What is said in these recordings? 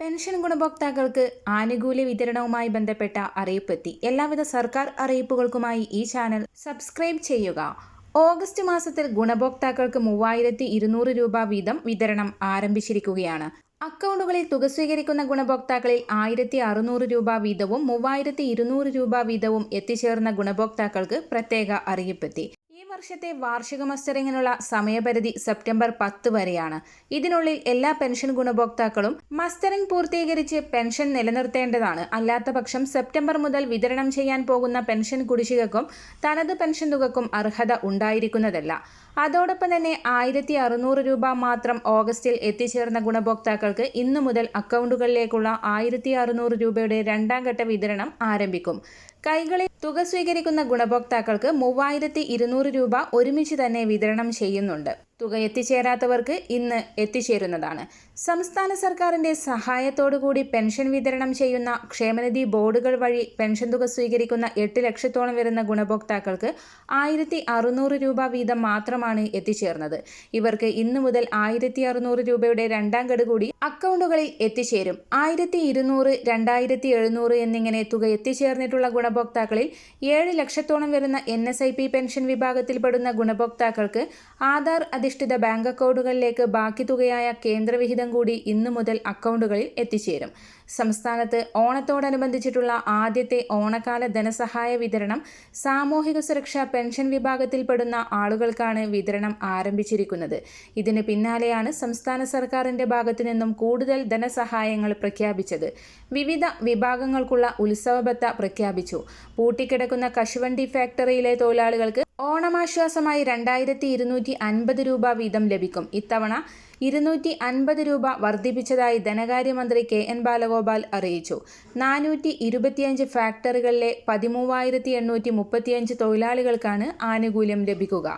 Pension ഗുണഭോക്താക്കൾക്ക് ആനുകൂല്യ വിതരണവുമായി ബന്ധപ്പെട്ട അറിയിപ്പെത്തി. എല്ലാവിധ സർക്കാർ അറിയിപ്പുകൾക്കുമായി ഈ ചാനൽ സബ്സ്ക്രൈബ് ചെയ്യുക. ഓഗസ്റ്റ് മാസത്തിൽ ഗുണഭോക്താക്കൾക്ക് മൂവായിരത്തി ഇരുന്നൂറ് രൂപ വീതം വിതരണം ആരംഭിച്ചിരിക്കുകയാണ്. അക്കൗണ്ടുകളിൽ തുക സ്വീകരിക്കുന്ന ഗുണഭോക്താക്കളിൽ ആയിരത്തി അറുന്നൂറ് രൂപ വീതവും മൂവായിരത്തി ഇരുന്നൂറ് രൂപ വീതവും എത്തിച്ചേർന്ന ഗുണഭോക്താക്കൾക്ക് പ്രത്യേക അറിയിപ്പെത്തി. വർഷത്തെ വാർഷിക മസ്റ്ററിങ്ങിനുള്ള സമയപരിധി സെപ്റ്റംബർ പത്ത് വരെയാണ്. ഇതിനുള്ളിൽ എല്ലാ പെൻഷൻ ഗുണഭോക്താക്കളും മസ്റ്ററിംഗ് പൂർത്തീകരിച്ച് പെൻഷൻ നിലനിർത്തേണ്ടതാണ്. അല്ലാത്ത പക്ഷം സെപ്റ്റംബർ മുതൽ വിതരണം ചെയ്യാൻ പോകുന്ന പെൻഷൻ കുടിശ്ശികക്കും തനത് പെൻഷൻ തുകക്കും അർഹത ഉണ്ടായിരിക്കുന്നതല്ല. അതോടൊപ്പം തന്നെ ആയിരത്തി അറുന്നൂറ് രൂപ മാത്രം ഓഗസ്റ്റിൽ എത്തിച്ചേർന്ന ഗുണഭോക്താക്കൾക്ക് ഇന്നു മുതൽ അക്കൗണ്ടുകളിലേക്കുള്ള ആയിരത്തി അറുന്നൂറ് രൂപയുടെ രണ്ടാം ഘട്ട വിതരണം ആരംഭിക്കും. കൈകളിൽ തുക സ്വീകരിക്കുന്ന ഗുണഭോക്താക്കൾക്ക് മൂവായിരത്തി ഇരുന്നൂറ് രൂപ ഒരുമിച്ച് തന്നെ വിതരണം ചെയ്യുന്നുണ്ട് തുക എത്തിച്ചേരാത്തവർക്ക് ഇന്ന് എത്തിച്ചേരുന്നതാണ്. സംസ്ഥാന സർക്കാരിന്റെ സഹായത്തോടുകൂടി പെൻഷൻ വിതരണം ചെയ്യുന്ന ക്ഷേമനിധി ബോർഡുകൾ വഴി പെൻഷൻ തുക സ്വീകരിക്കുന്ന എട്ട് ലക്ഷത്തോളം വരുന്ന ഗുണഭോക്താക്കൾക്ക് ആയിരത്തി അറുന്നൂറ് രൂപ വീതം മാത്രമാണ് എത്തിച്ചേർന്നത്. ഇവർക്ക് ഇന്നു മുതൽ ആയിരത്തി അറുന്നൂറ് രൂപയുടെ രണ്ടാം ഗഡു കൂടി അക്കൗണ്ടുകളിൽ എത്തിച്ചേരും. ആയിരത്തി ഇരുന്നൂറ് രണ്ടായിരത്തി എഴുന്നൂറ് എന്നിങ്ങനെ തുക എത്തിച്ചേർന്നിട്ടുള്ള ഗുണഭോക്താക്കളിൽ ഏഴ് ലക്ഷത്തോളം വരുന്ന എൻ പെൻഷൻ വിഭാഗത്തിൽപ്പെടുന്ന ഗുണഭോക്താക്കൾക്ക് ആധാർ അധിഷ്ഠിത ബാങ്ക് അക്കൗണ്ടുകളിലേക്ക് ബാക്കി തുകയായ കേന്ദ്രവിഹിതം കൂടി ഇന്നു മുതൽ അക്കൗണ്ടുകളിൽ എത്തിച്ചേരും. സംസ്ഥാനത്ത് ഓണത്തോടനുബന്ധിച്ചിട്ടുള്ള ആദ്യത്തെ ഓണക്കാല ധനസഹായ വിതരണം സാമൂഹിക സുരക്ഷാ പെൻഷൻ വിഭാഗത്തിൽപ്പെടുന്ന ആളുകൾക്കാണ് വിതരണം ആരംഭിച്ചിരിക്കുന്നത്. ഇതിന് പിന്നാലെയാണ് സംസ്ഥാന സർക്കാരിന്റെ ഭാഗത്തു നിന്നും കൂടുതൽ ധനസഹായങ്ങൾ പ്രഖ്യാപിച്ചത്. വിവിധ വിഭാഗങ്ങൾക്കുള്ള ഉത്സവബത്ത പ്രഖ്യാപിച്ചു. പൂട്ടിക്കിടക്കുന്ന കശുവണ്ടി ഫാക്ടറിയിലെ തൊഴിലാളികൾക്ക് ഓണമാശ്വാസമായി രണ്ടായിരത്തി ഇരുന്നൂറ്റി അൻപത് രൂപ വീതം ലഭിക്കും. ഇത്തവണ ഇരുന്നൂറ്റി അൻപത് രൂപ വർദ്ധിപ്പിച്ചതായി ധനകാര്യമന്ത്രി കെ എൻ ബാലഗോപാൽ അറിയിച്ചു. നാനൂറ്റി ഇരുപത്തിയഞ്ച് ഫാക്ടറികളിലെ പതിമൂവായിരത്തി എണ്ണൂറ്റി മുപ്പത്തിയഞ്ച് തൊഴിലാളികൾക്കാണ് ആനുകൂല്യം ലഭിക്കുക.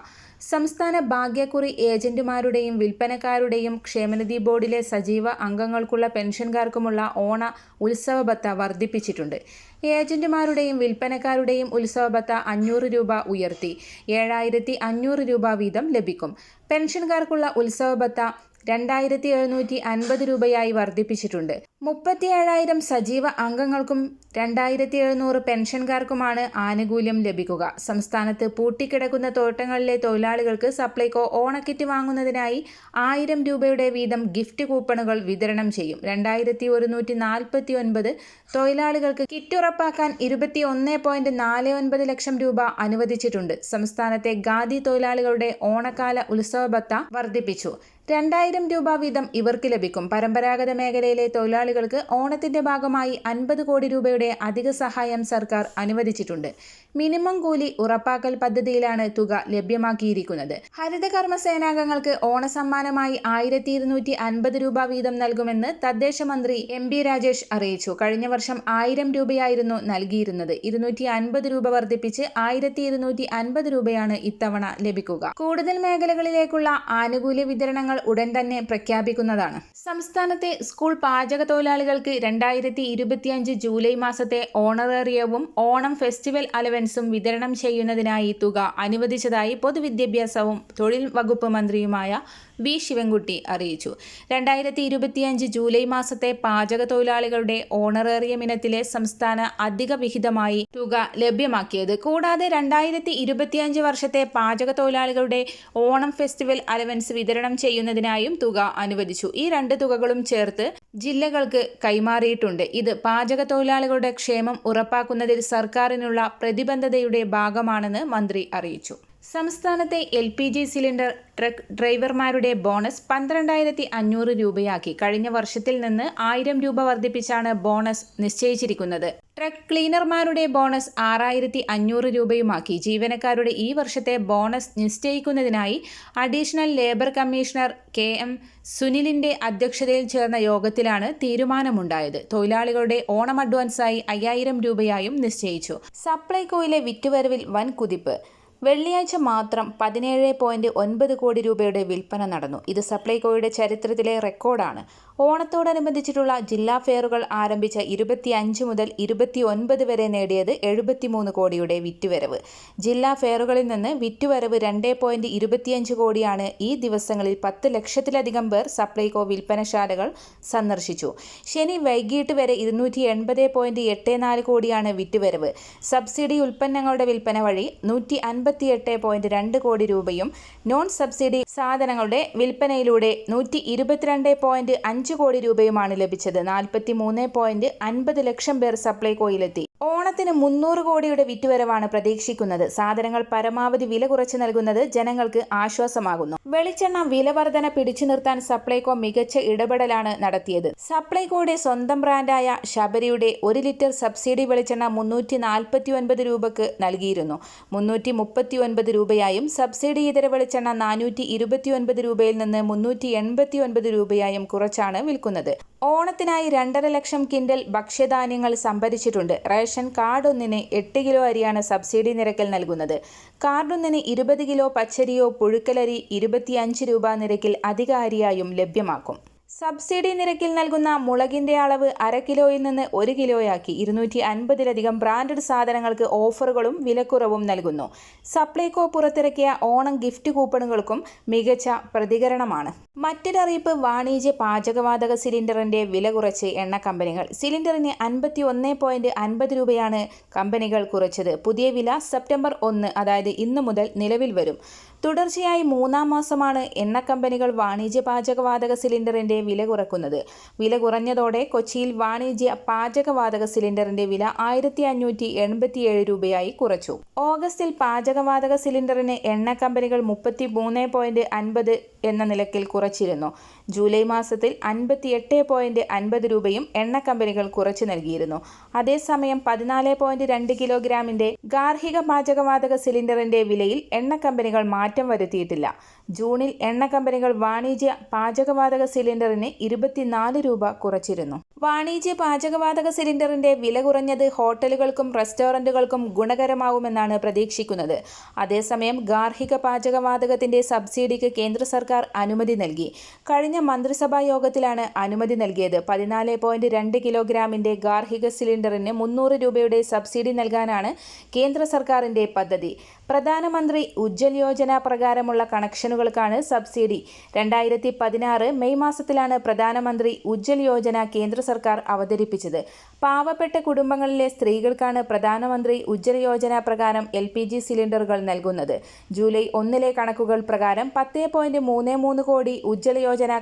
സംസ്ഥാന ഭാഗ്യക്കുറി ഏജന്റുമാരുടെയും വിൽപ്പനക്കാരുടെയും ക്ഷേമനിധി ബോർഡിലെ സജീവ അംഗങ്ങൾക്കുള്ള പെൻഷൻകാർക്കുമുള്ള ഓണ ഉത്സവ ഭത്ത വർദ്ധിപ്പിച്ചിട്ടുണ്ട്. ഏജന്റുമാരുടെയും വിൽപ്പനക്കാരുടെയും ഉത്സവ ഭത്ത അഞ്ഞൂറ് രൂപ ഉയർത്തി. ഏഴായിരത്തി അഞ്ഞൂറ് രൂപ വീതം ലഭിക്കും. പെൻഷൻകാർക്കുള്ള ഉത്സവ ഭത്ത രണ്ടായിരത്തി എഴുന്നൂറ്റി അൻപത് രൂപയായി വർദ്ധിപ്പിച്ചിട്ടുണ്ട്. മുപ്പത്തിയേഴായിരം സജീവ അംഗങ്ങൾക്കും രണ്ടായിരത്തി എഴുന്നൂറ് പെൻഷൻകാർക്കുമാണ് ആനുകൂല്യം ലഭിക്കുക. സംസ്ഥാനത്ത് പൂട്ടിക്കിടക്കുന്ന തോട്ടങ്ങളിലെ തൊഴിലാളികൾക്ക് സപ്ലൈകോ ഓണക്കിറ്റ് വാങ്ങുന്നതിനായി ആയിരം രൂപയുടെ വീതം ഗിഫ്റ്റ് കൂപ്പണുകൾ വിതരണം ചെയ്യും. രണ്ടായിരത്തി ഒരുന്നൂറ്റി നാൽപ്പത്തി ഒൻപത് തൊഴിലാളികൾക്ക് കിറ്റ് ഉറപ്പാക്കാൻ ഇരുപത്തി ഒന്ന് പോയിന്റ് നാല് ഒൻപത് ലക്ഷം രൂപ അനുവദിച്ചിട്ടുണ്ട്. സംസ്ഥാനത്തെ ഖാദി തൊഴിലാളികളുടെ ഓണക്കാല ഉത്സവ ഭത്ത വർദ്ധിപ്പിച്ചു. രണ്ടായിരം രൂപ വീതം ഇവർക്ക് ലഭിക്കും. പരമ്പരാഗത മേഖലയിലെ തൊഴിലാളികൾക്ക് ഓണത്തിന്റെ ഭാഗമായി അൻപത് കോടി രൂപയുടെ അധിക സഹായം സർക്കാർ അനുവദിച്ചിട്ടുണ്ട്. മിനിമം കൂലി ഉറപ്പാക്കൽ പദ്ധതിയിലാണ് തുക ലഭ്യമാക്കിയിരിക്കുന്നത്. ഹരിതകർമ്മ സേനാംഗങ്ങൾക്ക് ഓണസമ്മാനമായി ആയിരത്തി ഇരുന്നൂറ്റി അൻപത് രൂപ വീതം നൽകുമെന്ന് തദ്ദേശ മന്ത്രി എം ബി രാജേഷ് അറിയിച്ചു. കഴിഞ്ഞ വർഷം ആയിരം രൂപയായിരുന്നു നൽകിയിരുന്നത്. ഇരുന്നൂറ്റി അൻപത് രൂപ വർദ്ധിപ്പിച്ച് ആയിരത്തി ഇരുന്നൂറ്റി അൻപത് രൂപയാണ് ഇത്തവണ ലഭിക്കുക. കൂടുതൽ മേഖലകളിലേക്കുള്ള ആനുകൂല്യ വിതരണങ്ങൾ ഉടൻ തന്നെ പ്രഖ്യാപിക്കുന്നതാണ്. സംസ്ഥാനത്തെ സ്കൂൾ പാചക തൊഴിലാളികൾക്ക് രണ്ടായിരത്തി ഇരുപത്തിയഞ്ച് ജൂലൈ മാസത്തെ ഓണറേറിയവും ഓണം ഫെസ്റ്റിവൽ അലവൻസും വിതരണം ചെയ്യുന്നതിനായി തുക അനുവദിച്ചതായി പൊതുവിദ്യാഭ്യാസവും തൊഴിൽ വകുപ്പ് മന്ത്രിയുമായ വി ശിവൻകുട്ടി അറിയിച്ചു. രണ്ടായിരത്തി ഇരുപത്തിയഞ്ച് ജൂലൈ മാസത്തെ പാചക തൊഴിലാളികളുടെ ഓണറേറിയം ഇനത്തിലെ സംസ്ഥാന അധിക വിഹിതമായി തുക ലഭ്യമാക്കിയത്. കൂടാതെ രണ്ടായിരത്തി ഇരുപത്തിയഞ്ച് വർഷത്തെ പാചക തൊഴിലാളികളുടെ ഓണം ഫെസ്റ്റിവൽ അലവൻസ് വിതരണം ചെയ്യുന്നതിനായും തുക അനുവദിച്ചു. ഈ രണ്ട് തുകകളും ചേർത്ത് ജില്ലകൾക്ക് കൈമാറിയിട്ടുണ്ട്. ഇത് പാചക തൊഴിലാളികളുടെ ക്ഷേമം ഉറപ്പാക്കുന്നതിൽ സർക്കാരിനുള്ള പ്രതിബദ്ധതയുടെ ഭാഗമാണെന്ന് മന്ത്രി അറിയിച്ചു. സംസ്ഥാനത്തെ L P G cylinder truck ഡ്രൈവർമാരുടെ bonus പന്ത്രണ്ടായിരത്തി അഞ്ഞൂറ് രൂപയാക്കി. കഴിഞ്ഞ വർഷത്തിൽ നിന്ന് ആയിരം രൂപ വർദ്ധിപ്പിച്ചാണ് ബോണസ് നിശ്ചയിച്ചിരിക്കുന്നത്. ട്രക്ക് ക്ലീനർമാരുടെ ബോണസ് ആറായിരത്തി അഞ്ഞൂറ് രൂപയുമാക്കി. ജീവനക്കാരുടെ ഈ വർഷത്തെ bonus നിശ്ചയിക്കുന്നതിനായി additional labour commissioner K M സുനിലിന്റെ അധ്യക്ഷതയിൽ ചേർന്ന യോഗത്തിലാണ് തീരുമാനമുണ്ടായത്. തൊഴിലാളികളുടെ ഓണം അഡ്വാൻസായി അയ്യായിരം രൂപയായും നിശ്ചയിച്ചു. സപ്ലൈകോയിലെ വിറ്റുവരവിൽ വൻ കുതിപ്പ്. വെള്ളിയാഴ്ച മാത്രം പതിനേഴ് പോയിന്റ് ഒൻപത് കോടി രൂപയുടെ വിൽപ്പന നടന്നു. ഇത് സപ്ലൈകോയുടെ ചരിത്രത്തിലെ റെക്കോർഡാണ്. ഓണത്തോടനുബന്ധിച്ചിട്ടുള്ള ജില്ലാ ഫെയറുകൾ ആരംഭിച്ച ഇരുപത്തിയഞ്ച് മുതൽ ഇരുപത്തി ഒൻപത് വരെ നേടിയത് എഴുപത്തിമൂന്ന് കോടിയുടെ വിറ്റുവരവ്. ജില്ലാ ഫെയറുകളിൽ നിന്ന് വിറ്റുവരവ് രണ്ട് പോയിന്റ് ഇരുപത്തിയഞ്ച് കോടിയാണ് ഈ ദിവസങ്ങളിൽ പത്ത് ലക്ഷത്തിലധികം പേർ സപ്ലൈകോ വിൽപ്പനശാലകൾ സന്ദർശിച്ചു. ശനി വൈകിട്ട് വരെ ഇരുന്നൂറ്റി എൺപത് പോയിന്റ് എട്ട് നാല് കോടിയാണ് വിറ്റുവരവ്. സബ്സിഡി ഉൽപ്പന്നങ്ങളുടെ വിൽപ്പന വഴി നൂറ്റി അൻപത്തിയെട്ട് പോയിന്റ് രണ്ട് കോടി രൂപയും നോൺ സബ്സിഡി സാധനങ്ങളുടെ വിൽപ്പനയിലൂടെ നൂറ്റി ഇരുപത്തിരണ്ട് പോയിന്റ് അഞ്ച് കോടി രൂപയുമാണ് ലഭിച്ചത്. നാൽപ്പത്തി മൂന്ന് പോയിന്റ് അൻപത് ലക്ഷം പേർ സപ്ലൈകോയിലെത്തി. ഓണത്തിന് മുന്നൂറ് കോടിയുടെ വിറ്റുവരവാണ് പ്രതീക്ഷിക്കുന്നത്. സാധനങ്ങൾ പരമാവധി വില കുറച്ച് നൽകുന്നത് ജനങ്ങൾക്ക് ആശ്വാസമാകുന്നു. വെളിച്ചെണ്ണ വിലവർധന പിടിച്ചു നിർത്താൻ സപ്ലൈകോ മികച്ച ഇടപെടലാണ് നടത്തിയത്. സപ്ലൈകോയുടെ സ്വന്തം ബ്രാൻഡായ ശബരിയുടെ ഒരു ലിറ്റർ സബ്സിഡി വെളിച്ചെണ്ണ മുന്നൂറ്റി നാൽപ്പത്തി ഒൻപത് രൂപക്ക് നൽകിയിരുന്നു. മുന്നൂറ്റി മുപ്പത്തി ഒൻപത് രൂപയായും സബ്സിഡി ഇതര വെളിച്ചെണ്ണ നാനൂറ്റി ഇരുപത്തി ഒൻപത് രൂപയിൽ നിന്ന് മുന്നൂറ്റി എൺപത്തി ഒൻപത് രൂപയായും കുറച്ചാണ് വിൽക്കുന്നത്. ഓണത്തിനായി രണ്ടര ലക്ഷം കിൻഡൽ ഭക്ഷ്യധാന്യങ്ങൾ സംഭരിച്ചിട്ടുണ്ട്. റേഷൻ കാർഡ് ഒന്നിന് എട്ട് കിലോ അരിയാണ് സബ്സിഡി നിരക്കിൽ നൽകുന്നത്. കാർഡൊന്നിന് ഇരുപത് കിലോ പച്ചരിയോ പുഴുക്കലരി ഇരുപത്തിയഞ്ച് രൂപ നിരക്കിൽ അധിക അരിയായും ലഭ്യമാക്കും. സബ്സിഡി നിരക്കിൽ നൽകുന്ന മുളകിന്റെ അളവ് അര കിലോയിൽ നിന്ന് ഒരു കിലോയാക്കി. ഇരുന്നൂറ്റി അൻപതിലധികം ബ്രാൻഡഡ് സാധനങ്ങൾക്ക് ഓഫറുകളും വിലക്കുറവും നൽകുന്നു. സപ്ലൈകോ പുറത്തിറക്കിയ ഓണം ഗിഫ്റ്റ് കൂപ്പണുകൾക്കും മികച്ച പ്രതികരണമാണ്. മറ്റൊരറിയിപ്പ് വാണിജ്യ പാചകവാതക സിലിണ്ടറിന്റെ വില കുറച്ച് എണ്ണ കമ്പനികൾ. സിലിണ്ടറിന് അൻപത്തി ഒന്ന് പോയിന്റ് അൻപത് രൂപയാണ് കമ്പനികൾ കുറച്ചത്. പുതിയ വില സെപ്റ്റംബർ ഒന്ന് അതായത് ഇന്ന് മുതൽ നിലവിൽ വരും. തുടർച്ചയായി മൂന്നാം മാസമാണ് എണ്ണ കമ്പനികൾ വാണിജ്യ പാചകവാതക സിലിണ്ടറിന്റെ വില കുറക്കുന്നത്. വില കുറഞ്ഞതോടെ കൊച്ചിയിൽ വാണിജ്യ പാചകവാതക സിലിണ്ടറിന്റെ വില ആയിരത്തി അഞ്ഞൂറ്റി എൺപത്തിയേഴ് രൂപയായി കുറച്ചു. ഓഗസ്റ്റിൽ പാചകവാതക സിലിണ്ടറിന് എണ്ണ കമ്പനികൾ മുപ്പത്തി മൂന്ന് പോയിന്റ് അൻപത് എന്ന നിലക്കിൽ കുറച്ചിരുന്നു. ജൂലൈ മാസത്തിൽ അൻപത്തിയെട്ട് പോയിന്റ് അൻപത് രൂപയും എണ്ണ കമ്പനികൾ കുറച്ചു നൽകിയിരുന്നു. അതേസമയം പതിനാല് പോയിന്റ് രണ്ട് കിലോഗ്രാമിന്റെ ഗാർഹിക പാചകവാതക സിലിണ്ടറിന്റെ വിലയിൽ എണ്ണ കമ്പനികൾ മാറ്റം വരുത്തിയിട്ടില്ല. ജൂണിൽ എണ്ണ കമ്പനികൾ വാണിജ്യ പാചകവാതക സിലിണ്ടറിന് ഇരുപത്തിനാല് രൂപ കുറച്ചിരുന്നു. വാണിജ്യ പാചകവാതക സിലിണ്ടറിന്റെ വില കുറഞ്ഞത് ഹോട്ടലുകൾക്കും റെസ്റ്റോറന്റുകൾക്കും ഗുണകരമാവുമെന്നാണ് പ്രതീക്ഷിക്കുന്നത്. അതേസമയം ഗാർഹിക പാചകവാതകത്തിന്റെ സബ്സിഡിക്ക് കേന്ദ്ര സർക്കാർ അനുമതി നൽകി. കഴിഞ്ഞ മന്ത്രിസഭാ യോഗത്തിലാണ് അനുമതി നൽകിയത്. പതിനാല് പോയിന്റ് രണ്ട് കിലോഗ്രാമിന്റെ ഗാർഹിക സിലിണ്ടറിന് മുന്നൂറ് രൂപയുടെ സബ്സിഡി നൽകാനാണ് കേന്ദ്ര സർക്കാരിന്റെ പദ്ധതി. പ്രധാനമന്ത്രി ഉജ്ജൽ യോജന പ്രകാരമുള്ള കണക്ഷനുകൾക്കാണ് സബ്സിഡി. രണ്ടായിരത്തി പതിനാറ് മെയ് മാസത്തിലാണ് പ്രധാനമന്ത്രി ഉജ്ജൽ യോജന കേന്ദ്ര സർക്കാർ അവതരിപ്പിച്ചത്. പാവപ്പെട്ട കുടുംബങ്ങളിലെ സ്ത്രീകൾക്കാണ് പ്രധാനമന്ത്രി ഉജ്ജൽ യോജന പ്രകാരം എൽ പി ജി സിലിണ്ടറുകൾ നൽകുന്നത്. ജൂലൈ ഒന്നിലെ കണക്കുകൾ പ്രകാരം പത്ത് പോയിന്റ് മൂന്ന് മൂന്ന് കോടി ഉജ്ജല യോജന